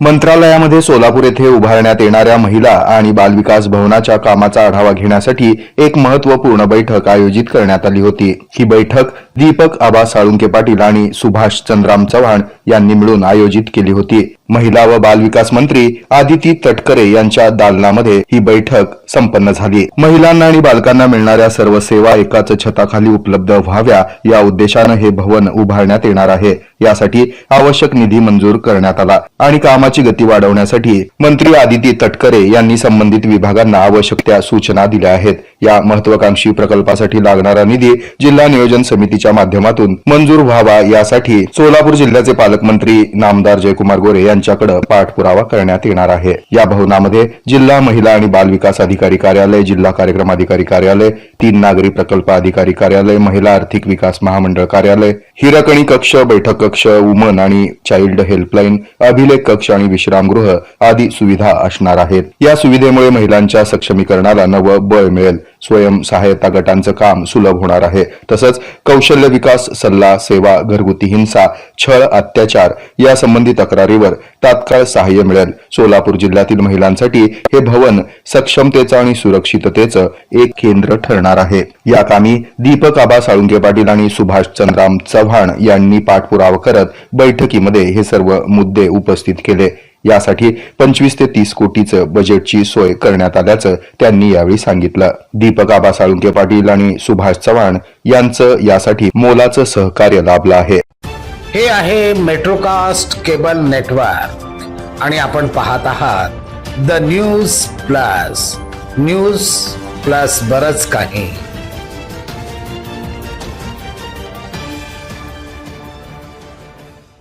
मंत्रालयामध्ये सोलापूर येथे उभारण्यात येणाऱ्या महिला आणि बालविकास भवनाच्या कामाचा आढावा घेण्यासाठी एक महत्त्वपूर्ण बैठक आयोजित करण्यात आली होती. ही बैठक दीपक आबा साळुंके पाटील आणि सुभाष चंद्राम चव्हाण यांनी मिळून आयोजित केली होती. महिला व बालविकास मंत्री आदिती तटकरे यांच्या दालनामध्ये ही बैठक संपन्न झाली. महिलांना आणि बालकांना मिळणाऱ्या सर्व सेवा एकाच छताखाली उपलब्ध व्हाव्या या उद्देशानं हे भवन उभारण्यात येणार आहे. यासाठी आवश्यक निधी मंजूर करण्यात आला. आणि कामाची गती वाढवण्यासाठी मंत्री आदिती तटकरे यांनी संबंधित विभागांना आवश्यक त्या सूचना दिल्या आहेत. या महत्वाकांक्षी प्रकल्पासाठी लागणारा निधी जिल्हा नियोजन समितीच्या माध्यमातून मंजूर व्हावा यासाठी सोलापूर जिल्ह्याचे पालकमंत्री नामदार जयकुमार गोरे यांनी यांच्याकडे पाठपुरावा करण्यात येणार आहे. या भवनामध्ये जिल्हा महिला आणि बाल विकास अधिकारी कार्यालय जिल्हा कार्यक्रम अधिकारी कार्यालय तीन नागरी प्रकल्प अधिकारी कार्यालय महिला आर्थिक विकास महामंडळ कार्यालय हिरकणी कक्ष बैठक कक्ष वुमन आणि चाइल्ड हेल्पलाईन अभिलेख कक्ष आणि विश्रामगृह आदी सुविधा असणार आहेत. या सुविधेमुळे महिलांच्या सक्षमीकरणाला नवं बळ मिळेल. स्वयं सहायता गटांचं काम सुलभ होणार आहे. तसंच कौशल्य विकास सल्ला सेवा घरगुती हिंसा छळ अत्याचार यासंबंधी तक्रारीवर तात्काळ सहाय्य मिळेल. सोलापूर जिल्ह्यातील महिलांसाठी हे भवन सक्षमतेचं आणि सुरक्षिततेचं एक केंद्र ठरणार आहे. या कामी दीपक आबा साळुंके पाटील आणि सुभाष चंद्राम चव्हाण यांनी पाठपुरावा करत बैठकीमध्ये हे सर्व मुद्दे उपस्थित केले. यासाठी पंचवीस ते तीस कोटीचं बजेटची सोय करण्यात आल्याचं त्यांनी यावेळी सांगितलं. दीपक आबा साळुंके पाटील आणि सुभाष चव्हाण यांचं यासाठी मोलाचं सहकार्य लाभलं आहे. हे आहे मेट्रोकास्ट केबल नेटवर्क आणि आपण पाहत आहात the news plus news plus बरच काही.